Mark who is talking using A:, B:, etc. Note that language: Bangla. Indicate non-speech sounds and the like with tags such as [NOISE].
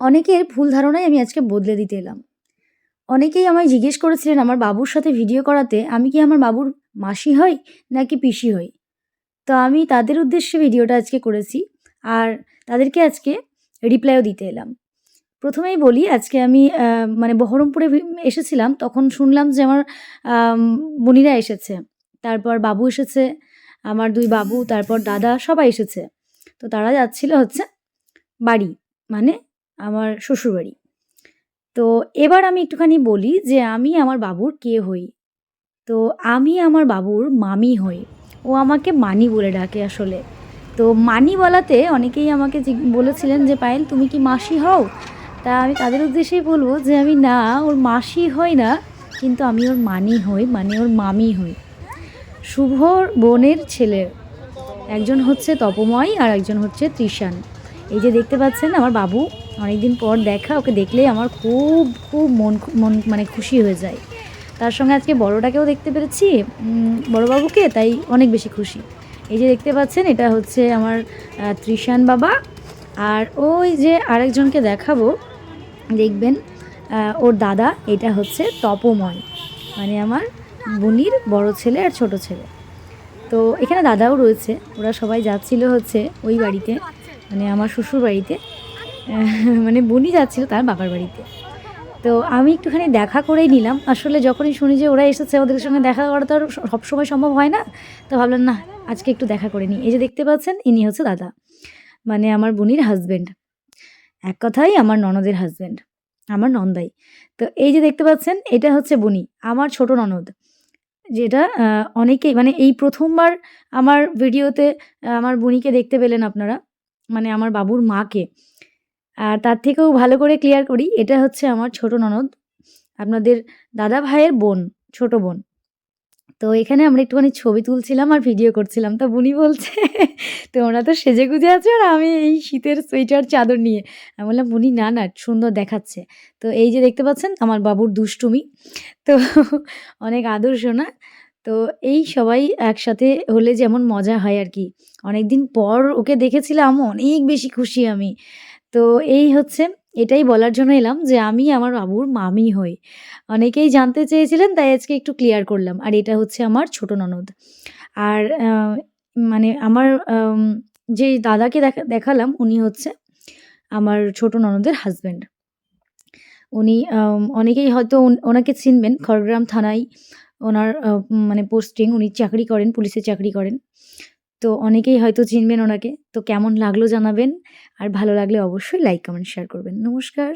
A: অনেকের ভুল ধারণাই আমি আজকে বদলে দিতে এলাম। অনেকেই আমায় জিজ্ঞেস করেছিলেন আমার বাবুর সাথে ভিডিও করাতে আমি কি আমার বাবুর মাসি হই নাকি পিসি হই? তো আমি তাদের উদ্দেশ্যে ভিডিওটা আজকে করেছি আর তাদেরকে আজকে রিপ্লাইও দিতে এলাম। প্রথমেই বলি আজকে আমি মানে বহরমপুরে এসেছিলাম তখন শুনলাম যে আমার আম, বোনিরা এসেছে। তারপর বাবু এসেছে আমার দুই বাবু তারপর দাদা সবাই এসেছে। তো তারা যাচ্ছিল হচ্ছে বাড়ি মানে আমার শ্বশুরবাড়ি। তো এবার আমি একটুখানি বলি যে আমি আমার বাবুর কে হই? তো আমি আমার বাবুর মামি হই। ও আমাকে মানি বলে ডাকে আসলে। তো মানি বলাতে অনেকেই আমাকে বলেছিলেন যে, পায়েল, তুমি কি মাসি হও? তা আমি তাদের উদ্দেশ্যেই বলব যে, আমি না, ওর মাসি হই না, কিন্তু আমি ওর মানি হই মানে ওর মামি হই। শুভর বোনের ছেলে। একজন হচ্ছে তপময় আর একজন হচ্ছে ত্রিশান এই যে দেখতে পাচ্ছেন, আমার বাবু অনেকদিন পর দেখা, ওকে দেখলেই আমার খুব খুব মন মন মানে খুশি হয়ে যায়। তার সঙ্গে আজকে বড়টাকেও দেখতে পেরেছি বড়বাবুকে, তাই অনেক বেশি খুশি। এই যে দেখতে পাচ্ছেন, এটা হচ্ছে আমার ত্রিশান বাবা। আর ওই যে আরেকজনকে দেখাবো, দেখবেন ওর দাদা, এটা হচ্ছে তপময়। মানে আমার বুনির বড় ছেলে আর ছোট ছেলে। তো এখানে দাদাও রয়েছে, ওরা সবাই যাচ্ছিল হচ্ছে ওই বাড়িতে মানে আমার শ্বশুর বাড়িতে [LAUGHS] মানে বুনি যাচ্ছিল তার বাবার বাড়িতে। তো আমি একটুখানি দেখা করেই নিলাম। আসলে যখনই শুনি যে ওরা এসেছে ওদের সঙ্গে দেখা করা তো আর সবসময় সম্ভব হয় না। তো ভাবলাম, না, আজকে একটু দেখা করে নিই। এই যে দেখতে পাচ্ছেন, ইনি হচ্ছে দাদা। মানে আমার বুনির হাজবেন্ড এক কথাই আমার ননদের হাজবেন্ড আমার নন্দাই। তো এই যে দেখতে পাচ্ছেন, এটা হচ্ছে বুনি, আমার ছোট ননদ। যেটা অনেকেই মানে এই প্রথমবার আমার ভিডিওতে আমার বুনিকে দেখতে পেলেন আপনারা। মানে আমার বাবুর মাকে। আর তার থেকেও ভালো করে ক্লিয়ার করি, এটা হচ্ছে আমার ছোট ননদ, আপনাদের দাদা ভাইয়ের বোন, ছোট বোন। তো এখানে আমরা একটুখানি ছবি তুলছিলাম আর ভিডিও করছিলাম। তা বুনি বলছে, [LAUGHS] তোমরা তো সেজে গুজে আছো আর আমি এই শীতের সোয়েটার চাদর নিয়ে। আমি বললাম, বুনি, না না, সুন্দর দেখাচ্ছে। তো এই যে দেখতে পাচ্ছেন, আমার বাবুর দুষ্টুমি। তো [LAUGHS] অনেক আদর্শ না তো এই সবাই একসাথে হলে যেমন মজা হয় আর কি। অনেকদিন পর ওকে দেখেছিলাম, অনেক বেশি খুশি আমি। তো এই হচ্ছে, এটাই বলার জন্য এলাম যে আমি আমার বাবুর মামি হই। অনেকেই জানতে চেয়েছিলেন, তাই আজকে একটু ক্লিয়ার করলাম। আর এটা হচ্ছে আমার ছোট ননদ। আর মানে আমার যে দাদাকে দেখা, দেখালাম, উনি হচ্ছে আমার ছোট ননদের হাজব্যান্ড উনি অনেকেই হয়তো ওনাকে চিনবেন। খড়গ্রাম থানায় ওনার মানে পোস্টিং উনি চাকরি করেন, পুলিশে চাকরি করেন। তো অনেকেই হয়তো চিনবেন ওনাকে। তো কেমন লাগল জানাবেন। আর ভালো লাগলে অবশ্যই লাইক কমেন্ট শেয়ার করবেন। নমস্কার।